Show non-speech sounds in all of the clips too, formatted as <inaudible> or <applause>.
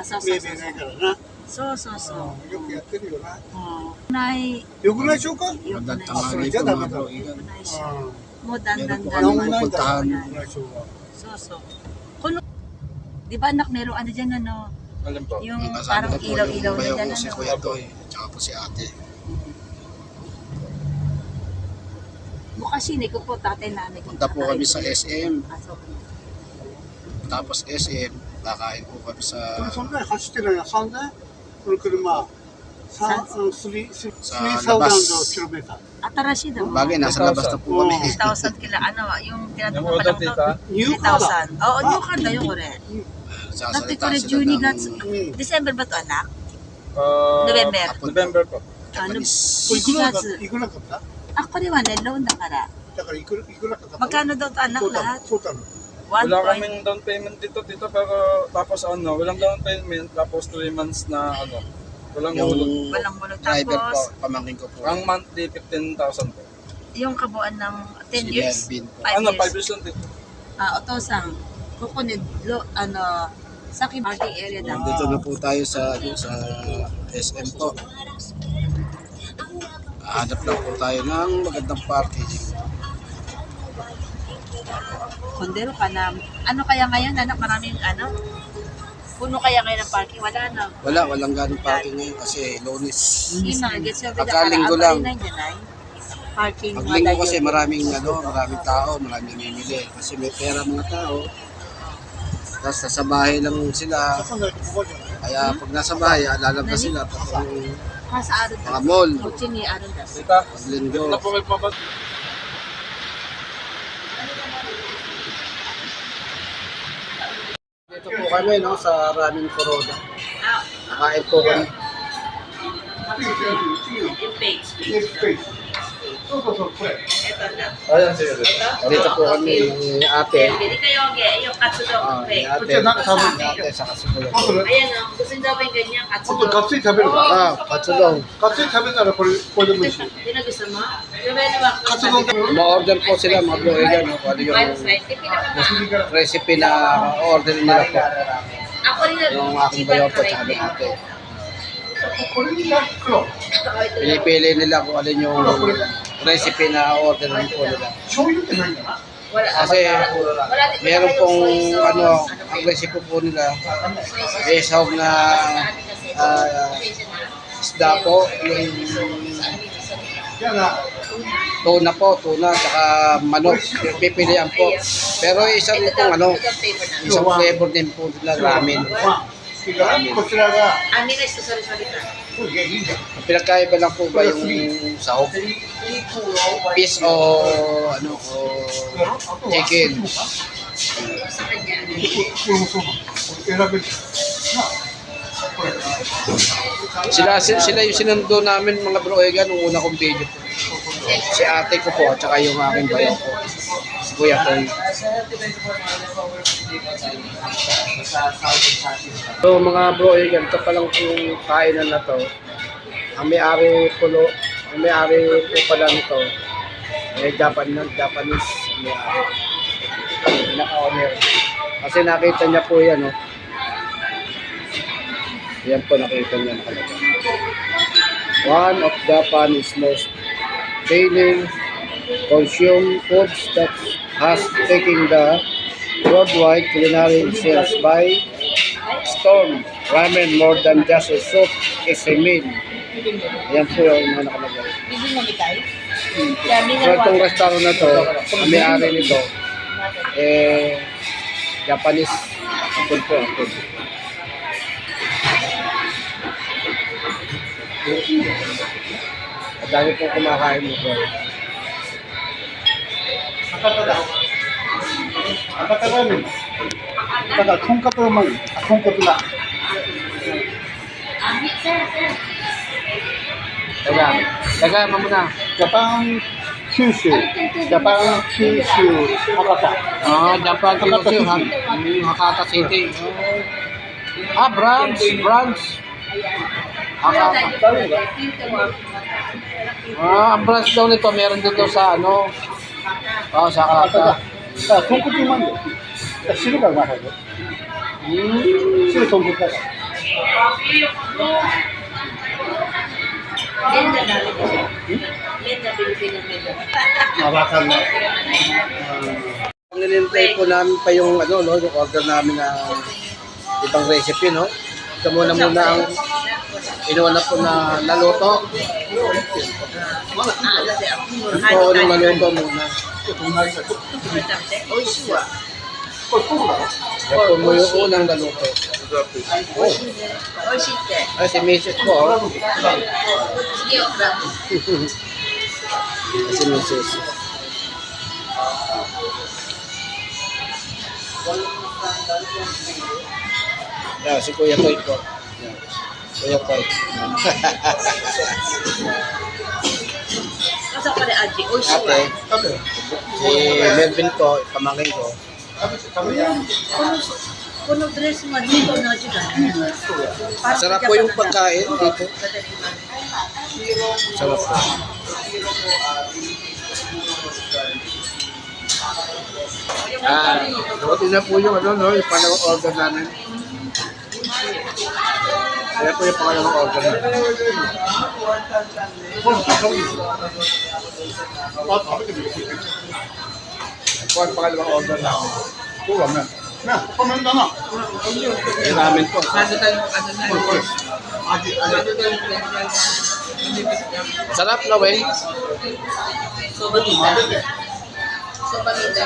あ、そうそうそう見えてないからな。そうそうそう。よくやってるよな。うん。ない、よくないでしょうかよくないし。 Magandang tanghali Dyan, po dami mga daw. bro. よくないし。うもうだんだん Meron po だん kami だん。 pupuntahan. ん。よくないでしょうか。 So, so. Kuno, di ba anak, meron ano dyan, ano, Alin po? yung Ang kasama parang ko po ilaw-ilaw yung na bayaw dyan, ko si ano. Kuya Toy, tsaka po si ate. Bukas yun, ko po tatay namin. Punta po kami sa SM. Pasok. Tapos SM, Kakain po kami sa... そんなに走ってないよ、3年、この車、三 3000labas. km。新しいだもん。Bagay, nasa labas na po kami. 3,000 kila, ano, yung tinatanong pa lang ito. 入荷だ。3,000. Oo, new car daw yung ore. Dati ko Sasalita rin sila Juni ng Gats. December ba to anak? Uh, November. November po. Japanese. Ano? これいくらだいくらだった Ako ni Wanan, loan na para. だからいくらいくらかかった Magkano daw to anak トータル。ラ。トータル。One Wala point. kaming down payment dito, tito, pero tapos ano, walang down payment, tapos 3 months na ano, walang hulog. Yung Walang bulog. driver po, Tapos, pamangkin ko po. Ang monthly, 15,000 po. yung kabuuan ng 10 Si years? Melvin po. 5 Ano, 5 years. years lang dito. Ah, otosang. Kukunid, lo, ano, sa parking area daw. Nandito na po tayo sa, ano, sa SM po. Hanap lang po tayo ng magandang parking kondero ka na, ano kaya ngayon, anak, maraming, ano, puno kaya ngayon ng parking, wala na. Wala, walang ganong parking ngayon kasi lunes. Hindi na, gets yung pinakala. Pagkalinggo lang. Parking Pag kasi maraming, ano, maraming tao, maraming namimili. Kasi may pera mga tao. Tapos nasa bahay lang sila. Kaya hmm? pag nasa bahay, alalabas sila. Pag Nasa aron. Mga mall. Kuchini aron. Pag linggo. Kami no, sa Ramin Corona. Nakain po kami. Yung page. ネッ Ayan, sige, sige. Dito po kami ni ate. Hindi kayo okay, yung katsudong. Ah, ni ate. Ni ate sa katsudong. Ah, Ayan, oh, gusto nyo daw ba yung ganyan, katsudong? Katsuy sabi ah, ko. Ah, katsudong. Katsuy sabi na rin, pwede mo siya. Hindi na gusto mo? Katsudong. Ma-order po sila, mga blogan, no? Ano yung recipe na order nila po. Ako rin na yung aking bayo po, tsaka ni ate. Pinipili nila kung alin yung recipe na order ng po nila. Wala, Kasi meron pong ano, ang recipe po nila, may sahog na uh, isda po, yung tuna po, tuna, saka manok, pipilihan po. Pero isa rin pong ano, isang flavor din po nila ramen. まあ、それからこちらが、 Amin na ito, sorry, sorry ka. これいいじゃん。 Ang pinagkaiba lang po ba yung sahog? Fish o ano, o だろあとは、 chicken. Sa kanya. これもそうだ。これ選べる。なあ、これ。 Sila, sila yung sinundo namin mga broegan nung una kong video po. Si ate ko po, at saka yung aking bayaw po. Si Kuya Toy. So mga broegan, ito pa lang yung kainan na to. Ang may-ari pulo, ang may-ari po pala nito, eh, Japan, Japanese may-ari. Naka-owner. Kasi nakita niya po yan, no? Yan po nakita niya nakalagay. One of Japan's most daily consumed foods that has taken the worldwide culinary sales by storm. Ramen more than just a soup is a meal. Yan po yung mga nakalagay. So itong restaurant na to, may-ari nito, eh, Japanese food po. Food. Ang dami pong kumakain mo po. 博多だ。博多ラーメン。だから、とんかつうまい。あ、とんかつだ。 Taga, taga mo muna. ジャパン九州。ジャパン九州博多。 Ah, Japan Kiyoshi, ha? Yung Hakata City. Ah, branch, branch. Hakata. Ah, ang branch daw nito, meron dito sa ano, Oo, sa kalata. 자, 동구들만 돼. 자, 시루가 말하고. 음, 시루 동구가. Lenda na rin siya. Lenda Pilipinas Lenda. Mabakan na. Ang ah. nilintay po namin pa yung ano, no, yung order namin na ibang recipe, no? Ito muna muna ang inuwan na po na naluto. を一、あ、い。お。い。しい。あ、こ。く。Kuya Toy. Masa ka rin, Aji? Oh, Ate, sure. si Melvin po, pamangkin ko. Puno dress mo, dito na dyan. Sarap po yung pagkain dito. Sarap po. Ah, buti na po yung ano, no, yung pangalawang order namin. Ayan po yung pangalawang organ. Ito ang pangalawang organ na ako. Na. Na, pamanda na. Ayan namin po. Nasa tayo, nasa tayo. Nasa tayo, Sarap na, we. So, batida. So, batida.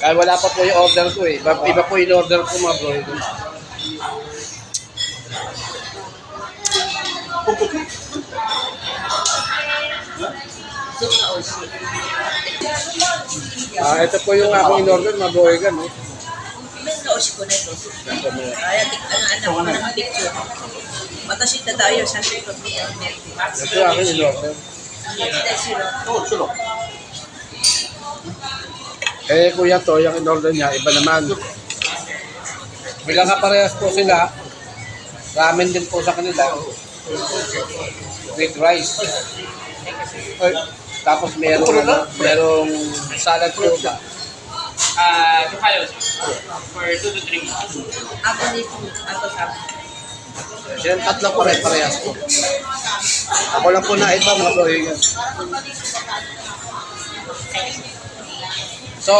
Kaya wala pa po yung order ko eh. Iba, iba po yung order ko mga bro. Ah, ito po yung akong in-order, mga bro. Ganun. Eh. Nausi ko na ito. Kaya tignan ang anak na ng picture. Matasit tayo sa Ito akin in-order. Oh, sulok. Eh, kuya to, yung in-order niya, iba naman. Bilang kaparehas po sila, ramen din po sa kanila. With rice. Ay, tapos merong, ano, merong salad po ba? Ah, uh, kayo for 2 to 3 months. Ako ni ako sa Silang tatlo po rin, parehas po. Ako lang po na ito, mga bro. So,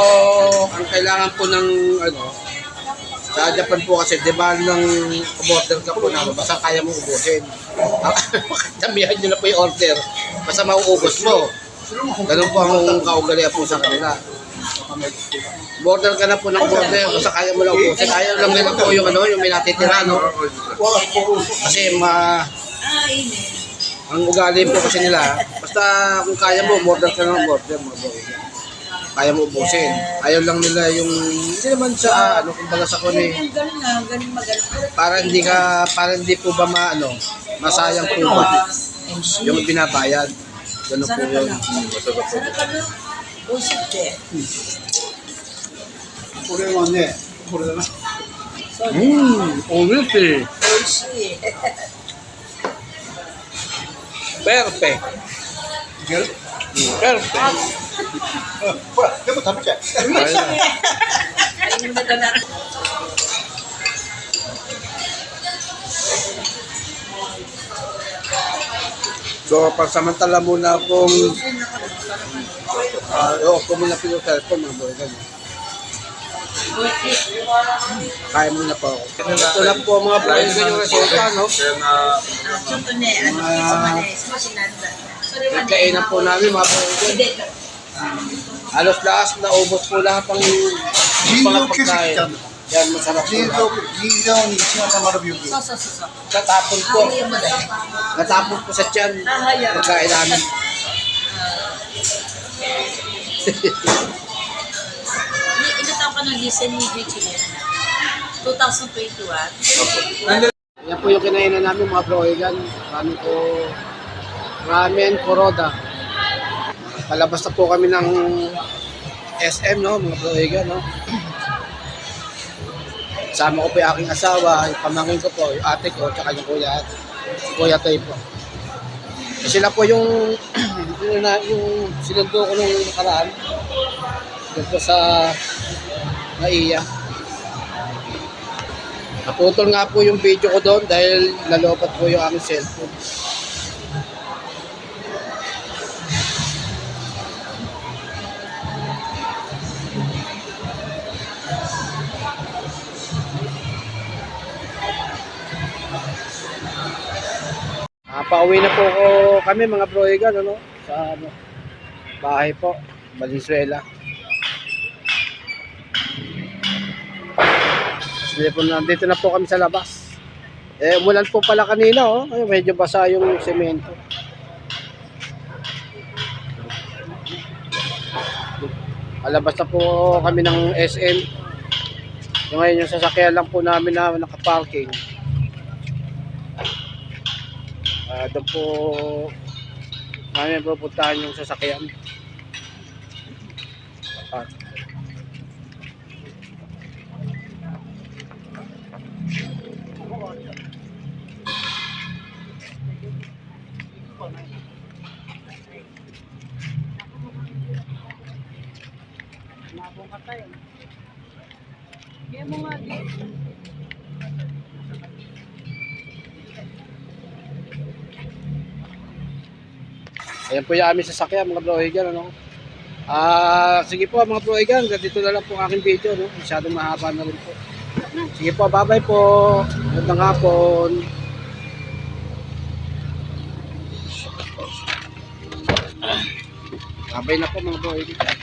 ang kailangan po ng ano, sa Japan po kasi demand ng umorder ka po na basta kaya mo ubusin. <laughs> Damihan nyo na po yung order. Basta mauubos mo. Ganun po ang kaugalian po sa kanila. Border ka na po ng order, basta kaya mo lang ubusin. Ayaw lang nila po yung ano, yung may natitira, no? Kasi ma ang ugali po kasi nila, basta kung kaya mo, order ka ng order mo. bro Kaya mo ubusin. Ayaw lang nila yung, hindi naman sa, ah, ano, kumbaga sa kun eh, Ang galing na, galing magaling. para hindi ka, para hindi po ba ma, ano, masayang po ba yung binabayad. Ganun po Sarap ka yun. na. Sarap ka na. Oh, shit eh. これはね、これだな。 Mmm, ulit eh. Oh, shit. Perfect. いける Perfect. <laughs> ほら、全部食べちゃえ。 Ayun na ka na. So, <laughs> pansamantala muna akong, ah, uh, ko muna po yung cellphone, mga boy. Ganun. Kaya muna po ako. Ito lang po mga boy, ganyan yung resulta, no? Kaya na, Ah, chuto ne, ano, isa man eh, isa man sinanda. Sorry man eh. Nagkainan po namin mga boy. Alos laas na ubos po lahat ng mga. Yan, masarap po. Dito, dito, hindi na sa marabiyog. Natapon po. Natapon po sa tiyan. Pagkain namin. Ilan taon ka nag-listen ni Richie yan? 2021? Yan po yung kinainan namin mga bro. Yan, ramen po, ramen, poroda. Palabas na po kami ng SM, no, mga broigan, no. Sama ko po yung aking asawa, yung pamangkin ko po, yung ate ko, tsaka yung kuya, si kuya Tay po. Eh, Sila po yung, <clears throat> yung, na, yung sinundo ko nung nakaraan. Doon po sa Naiya. Naputol nga po yung video ko doon dahil nalopat po yung aming cellphone. Pauwi na po ko kami mga broigan ano sa ano, bahay po, Valenzuela. Sige po, nandito na po kami sa labas. Eh, umulan po pala kanina, oh. Ay, medyo basa yung semento. Alabas na po kami ng SM. Ngayon yung sasakyan lang po namin na nakaparking. Ah, doon po namin pupuntahan yung sasakyan. Ah. Ayan po yung aming sasakyan mga brohigan ano. Ah, sige po mga brohigan, dito na lang po ang aking video no. Masyadong mahaba na rin po. Sige po, bye-bye po. Magandang hapon. Bye-bye na po mga brohigan.